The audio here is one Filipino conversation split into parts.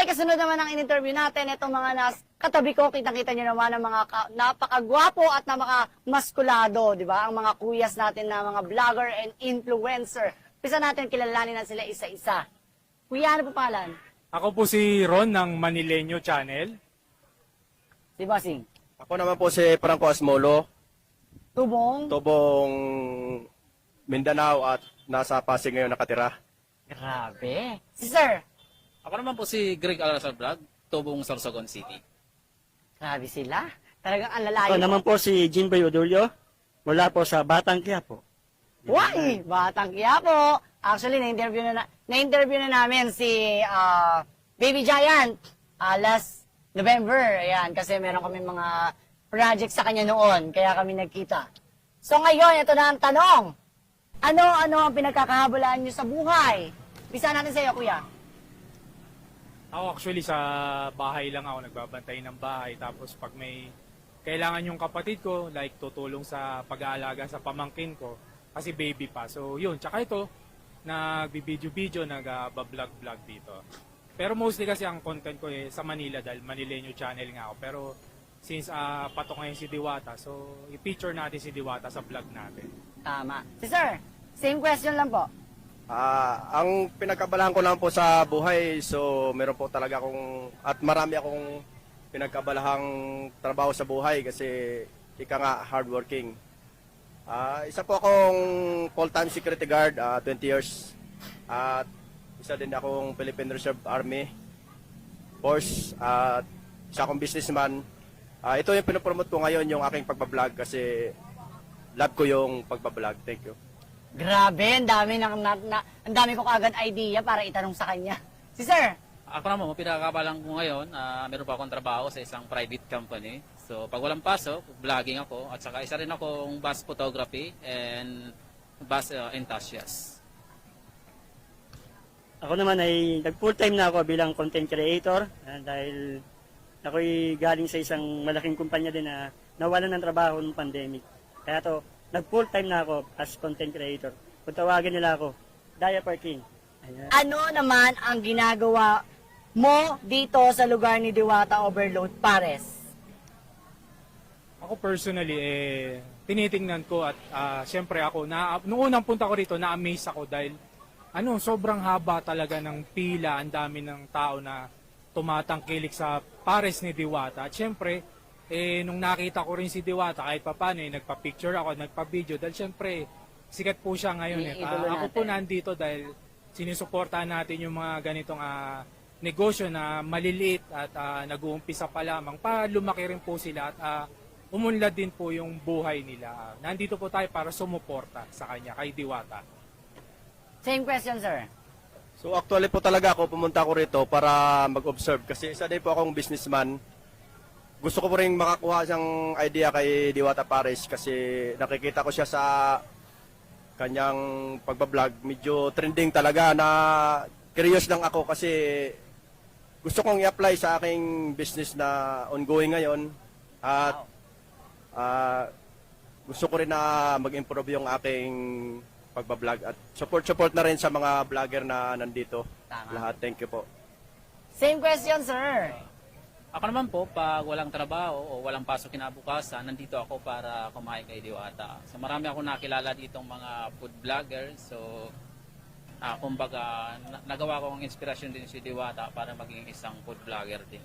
Okay, kasunod naman ang in-interview natin. Itong mga nas katabi ko, kitang-kita nyo naman ang mga ka- napakagwapo at napakamaskulado, di ba? Ang mga kuyas natin na mga vlogger and influencer. Pisa natin kilalanin na sila isa-isa. Kuya, ano po pangalan? Ako po si Ron ng Manileño Channel. Si Bossing. Ako naman po si Franco Asmolo, Tubong. tubong Mindanao at nasa Pasig ngayon nakatira. Grabe. Si Sir. Ako naman po si Greg Alarasal Vlog, Tubong Sorsogon City. Grabe sila. Talagang ang lalayo. Ako naman po si Jinboy Odulio, mula po sa Batang Quiapo. Why? Batang Quiapo. Actually, na-interview na, na na-interview na namin si ah, Baby Giant ah, last November. Ayan, kasi meron kami mga project sa kanya noon, kaya kami nagkita. So ngayon, ito na ang tanong. Ano-ano ang pinagkakahabulan niyo sa buhay? Bisa natin sa iyo, kuya. Ako actually sa bahay lang ako, nagbabantay ng bahay. Tapos pag may kailangan yung kapatid ko, like tutulong sa pag-aalaga sa pamangkin ko, kasi baby pa. So yun, tsaka ito, nagbibideo-video, nag-vlog-vlog dito. Pero mostly kasi ang content ko eh sa Manila dahil Manileño channel nga ako. Pero since ah, patok ngayon si Diwata, so i-feature natin si Diwata sa vlog natin. Tama. Si Sir, same question lang po. Ah, ang pinagkabalahan ko lang po sa buhay, so meron po talaga akong, at marami akong pinagkabalahang trabaho sa buhay kasi ika nga hardworking. Ah, isa po akong full-time security guard, ah, 20 years. At isa din akong Philippine Reserve Army Force at isa akong businessman. Ah, ito yung pinopromote ko ngayon, yung aking pagbablog kasi love ko yung pagbablog. Thank you. Grabe, ang dami, ng, na, na, ang dami ko kagad idea para itanong sa kanya. Si Sir, Ako naman, pinakakabalang ko ngayon, ah, meron pa akong trabaho sa isang private company. So, pag walang pasok, vlogging ako. At saka isa rin akong bus photography and bus uh, enthusiast. Ako naman ay nag full time na ako bilang content creator ah, dahil ako'y galing sa isang malaking kumpanya din na nawalan ng trabaho ng pandemic. Kaya to, nag full time na ako as content creator. Kung tawagin nila ako, Diaper King. Ayan. ano naman ang ginagawa mo dito sa lugar ni Diwata Overload Pares? Ako personally, eh, tinitingnan ko at ah, syempre ako, na, noong unang punta ko rito, na-amaze ako dahil ano, sobrang haba talaga ng pila, ang dami ng tao na tumatangkilik sa pares ni Diwata. At syempre, eh, nung nakita ko rin si Diwata, kahit pa paano, eh, nagpa-picture ako, nagpa-video, dahil syempre, sikat po siya ngayon. Eh. Ah, ako po nandito dahil sinusuportahan natin yung mga ganitong ah, negosyo na maliliit at ah, nag-uumpisa pa lamang para lumaki rin po sila at ah, umunlad din po yung buhay nila. Nandito po tayo para sumuporta sa kanya, kay Diwata. Same question, sir. So actually po talaga ako pumunta ko rito para mag-observe kasi isa din po akong businessman. Gusto ko po rin makakuha siyang idea kay Diwata Pares kasi nakikita ko siya sa kanyang pagbablog. Medyo trending talaga na curious lang ako kasi gusto kong i-apply sa aking business na ongoing ngayon at ah, gusto ko rin na mag-improve yung aking pagbablog at support-support na rin sa mga vlogger na nandito. Tama. Lahat, thank you po. Same question, sir. Ako naman po, pag walang trabaho o walang pasok kinabukasan, nandito ako para kumain kay Diwata. So marami akong nakilala ditong mga food vlogger. So, ah, kumbaga, na- nagawa ko ang inspirasyon din si Diwata para maging isang food vlogger din.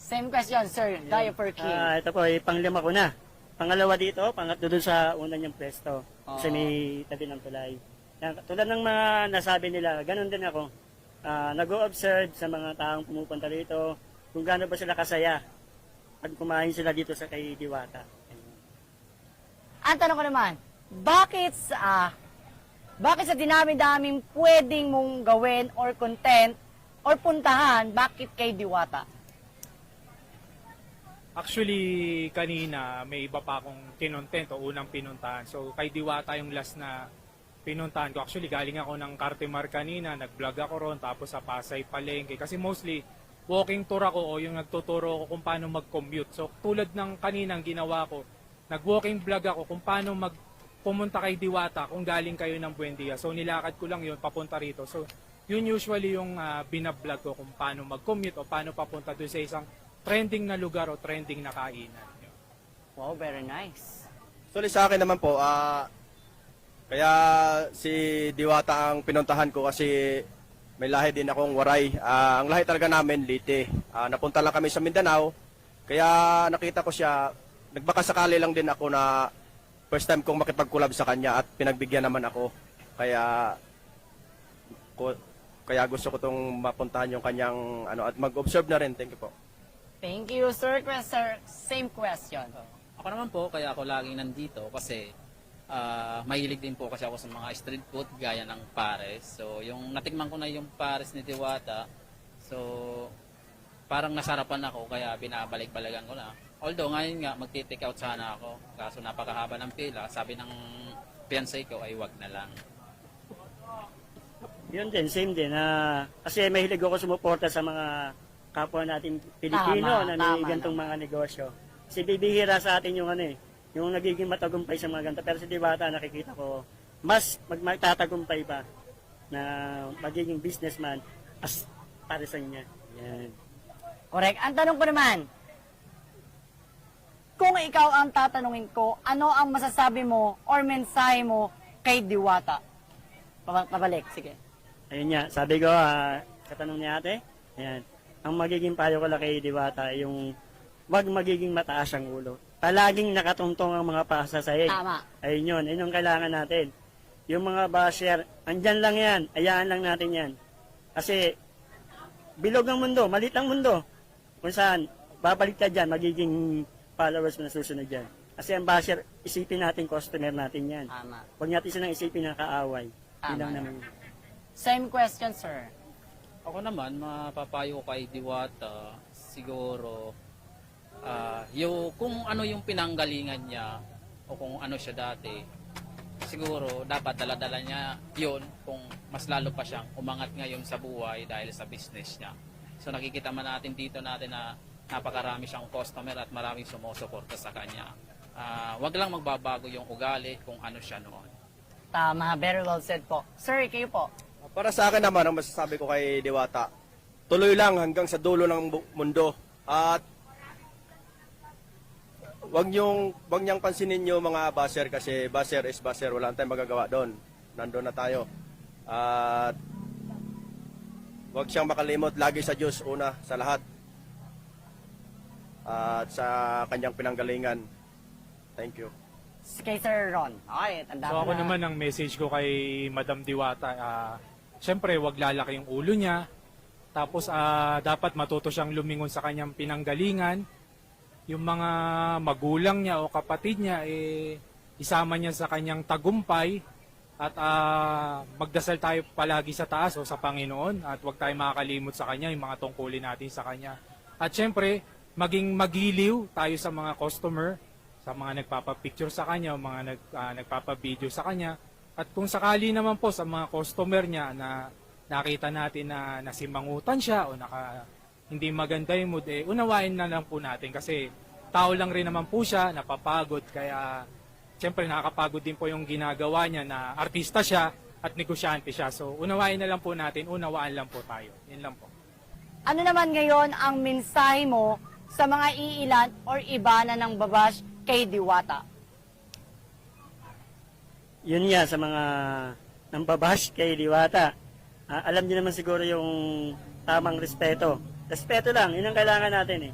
Same question, sir. Diaper King. Ah, ito po ay panglima ko na. Pangalawa dito, pangatlo dun sa una niyang pwesto. Sa Oo. may tabi ng tulay. Yan, tulad ng mga nasabi nila, ganun din ako. Ah, nag-o-observe sa mga taong pumupunta rito kung gaano ba sila kasaya pag kumain sila dito sa kay Diwata. Ang tanong ko naman, bakit sa bakit sa dinami-daming pwedeng mong gawin or content or puntahan, bakit kay Diwata? Actually, kanina may iba pa akong kinontent o unang pinuntahan. So, kay Diwata yung last na pinuntahan ko. Actually, galing ako ng Cartimar kanina, nag-vlog ako ron, tapos sa Pasay Palengke. Kasi mostly, walking tour ako o yung nagtuturo ako kung paano mag-commute. So, tulad ng kaninang ginawa ko, nag-walking vlog ako kung paano mag pumunta kay Diwata kung galing kayo ng Buendia. So, nilakad ko lang yun papunta rito. So, yun usually yung uh, binablog ko kung paano mag-commute o paano papunta doon sa isang trending na lugar o trending na kainan. Wow, very nice. Actually sa akin naman po, ah, kaya si Diwata ang pinuntahan ko kasi may lahi din akong waray. Ah, ang lahi talaga namin, Lite. Ah, napunta lang kami sa Mindanao, kaya nakita ko siya, nagbakasakali lang din ako na first time kong makipag-collab sa kanya at pinagbigyan naman ako. Kaya ko, kaya gusto ko tong mapuntahan yung kanyang ano at mag-observe na rin. Thank you po. Thank you, sir. Sir, same question. Ako naman po, kaya ako laging nandito kasi ah, mahilig din po kasi ako sa mga street food gaya ng pares. So, yung natikman ko na yung pares ni Diwata, so parang nasarapan ako kaya binabalik-balikan ko na. Although ngayon nga magti-take out sana ako kaso napakahaba ng pila. Sabi ng fiancé ko ay wag na lang. Yun din, same din. na kasi mahilig ako sumuporta sa mga kapwa natin Pilipino Tama, na may tama gantong mga negosyo. Kasi bibihira sa atin yung ano eh, yung nagiging matagumpay sa mga ganito. Pero si Diwata nakikita ko, mas mag magtatagumpay pa na magiging businessman as para sa niya. Yan. Correct. Ang tanong ko naman, kung ikaw ang tatanungin ko, ano ang masasabi mo or mensahe mo kay Diwata? Paba- Pabalik, sige. Ayun nga, sabi ko, ah, katanong ni ate, ayan, ang magiging payo ko lang kay Diwata ay yung wag magiging mataas ang ulo. Palaging nakatuntong ang mga pasasahig. Tama. Ayun yun, ayun yung kailangan natin. Yung mga basher, andyan lang yan, ayaan lang natin yan. Kasi, bilog ang mundo, malit ang mundo. Kung saan, babalik ka dyan, magiging followers mo na susunod dyan. Kasi ang basher, isipin natin customer natin yan. Tama. Huwag natin silang isipin na kaaway. Tama. Yun lang naman. Same question, sir. Ako naman, mapapayo kay Diwata, siguro, ah, yung, kung ano yung pinanggalingan niya, o kung ano siya dati, siguro, dapat daladala niya yun kung mas lalo pa siyang umangat ngayon sa buhay dahil sa business niya. So nakikita man natin dito natin na napakarami siyang customer at maraming sumusuporta sa kanya. Ah, wag lang magbabago yung ugali kung ano siya noon. Tama, very well said po. Sir, kayo po. Para sa akin naman, ang masasabi ko kay Diwata, tuloy lang hanggang sa dulo ng mundo. At wag niyong, wag niyang pansinin niyo mga baser kasi baser is baser. Wala tayong magagawa doon. Nandun na tayo. At wag siyang makalimot lagi sa Diyos una sa lahat. At sa kanyang pinanggalingan. Thank you. Kay Sir Ron. Okay, tanda So ko ako na. naman ang message ko kay Madam Diwata, ah, syempre wag lalaki yung ulo niya. Tapos ah, dapat matuto siyang lumingon sa kanyang pinanggalingan. Yung mga magulang niya o kapatid niya eh isama niya sa kanyang tagumpay at ah, magdasal tayo palagi sa taas o sa Panginoon at wag tayo makakalimot sa kanya yung mga tungkulin natin sa kanya. At syempre, maging magiliw tayo sa mga customer, sa mga nagpapapicture sa kanya, o mga nag, ah, nagpapabideo sa kanya. At kung sakali naman po sa mga customer niya na nakita natin na nasimangutan siya o naka, hindi maganda yung mood, eh, unawain na lang po natin kasi tao lang rin naman po siya, napapagod. Kaya, siyempre nakakapagod din po yung ginagawa niya na artista siya at negosyante siya. So, unawain na lang po natin, unawaan lang po tayo. Yun lang po. Ano naman ngayon ang mensahe mo sa mga iilan or iba na ng babash kay Diwata? yun nga sa mga nambabash kay Diwata. Ah, alam niyo naman siguro yung tamang respeto. Respeto lang, yun ang kailangan natin eh.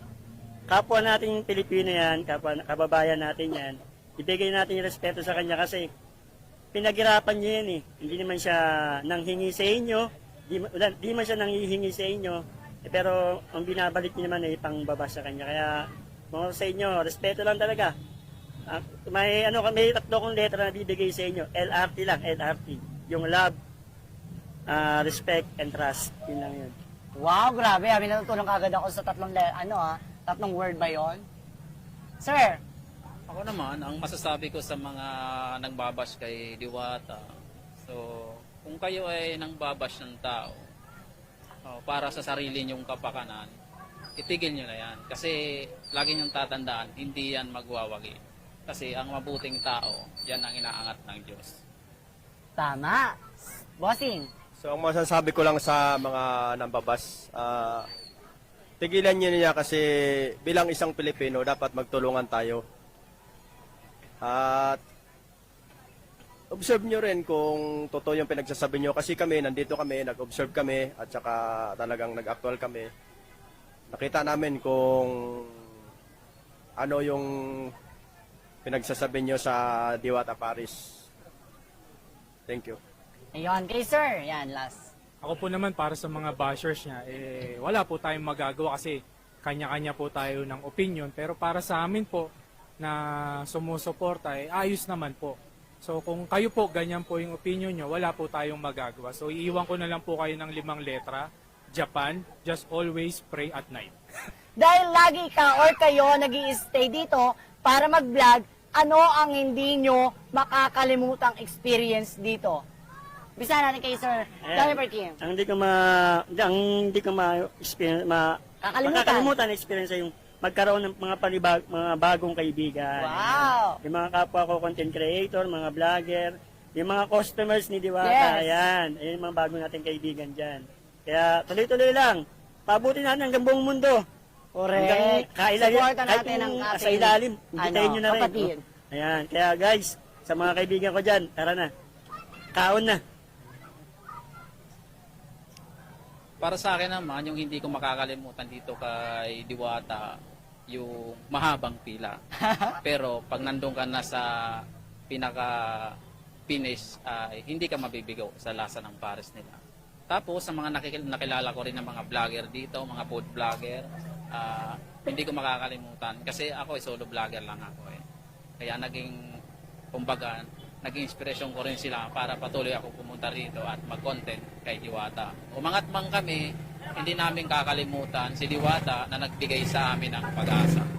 Kapwa nating Pilipino yan, kapwa, kababayan natin yan, ibigay natin yung respeto sa kanya kasi pinaghirapan niya yan eh. Hindi naman siya nanghingi sa inyo, di, di man siya nanghihingi sa inyo, eh, pero ang binabalik niya naman ay pangbaba sa kanya. Kaya mga sa inyo, respeto lang talaga. Ah, may ano may tatlo kong letra na bibigay sa inyo. LRT lang, LRT. Yung love, ah, respect, and trust. Yun lang yun. Wow, grabe. Abi natutulong kagad ako sa tatlong, le- ano ah, tatlong word ba yon? Sir, Ako naman, ang masasabi ko sa mga nagbabash kay Diwata, so, kung kayo ay nangbabash ng tao, oh, para sa sarili niyong kapakanan, itigil niyo na yan. Kasi, lagi niyong tatandaan, hindi yan magwawagi. Kasi, ang mabuting tao, yan ang inaangat ng Diyos. tama. Bossing, So ang masasabi ko lang sa mga nambabas, ah, tigilan niyo niya kasi bilang isang Pilipino dapat magtulungan tayo. At observe nyo rin kung totoo yung pinagsasabi nyo kasi kami, nandito kami, nag-observe kami at saka talagang nag-actual kami. Nakita namin kung ano yung pinagsasabi nyo sa Diwata Paris. Thank you. Ayun, kay sir. Yan, last. Ako po naman para sa mga bashers niya, eh, wala po tayong magagawa kasi kanya-kanya po tayo ng opinion. Pero para sa amin po na sumusuporta, eh, ayos naman po. So kung kayo po ganyan po yung opinion nyo, wala po tayong magagawa. So iiwan ko na lang po kayo ng limang letra. Japan, just always pray at night. Dahil lagi ka or kayo nag stay dito para mag-vlog, ano ang hindi nyo makakalimutang experience dito? Bisa natin kay Sir Ayan. Daniel Kim. Ang hindi ko ma ang hindi ko ma experience ma Kakalimutan. makakalimutan na experience yung magkaroon ng mga panibag, mga bagong kaibigan. Wow! Yung mga kapwa ko content creator, mga vlogger, yung mga customers ni Diwata, Yes. ayan. Ayun yung mga bago nating kaibigan diyan. Kaya tuloy-tuloy lang. Pabuti natin hanggang buong mundo. Hanggang Correct. kailan Supportan kahit natin ang sa ilalim, invitahin ano, nyo na rin. kapatid. Ayan, kaya guys, sa mga kaibigan ko dyan, tara na. Kaon na. Para sa akin naman, yung hindi ko makakalimutan dito kay Diwata, yung mahabang pila. Pero pag nandun ka na sa pinaka finish, ay hindi ka mabibigo sa lasa ng pares nila. Tapos sa mga nakikil- nakilala ko rin ng mga vlogger dito, mga food vlogger, ah, hindi ko makakalimutan kasi ako ay solo vlogger lang ako eh. Kaya naging kumbaga, naging inspirasyon ko rin sila para patuloy ako pumunta rito at mag-content kay Diwata. Umangat man kami, hindi namin kakalimutan si Diwata na nagbigay sa amin ng pag-asa.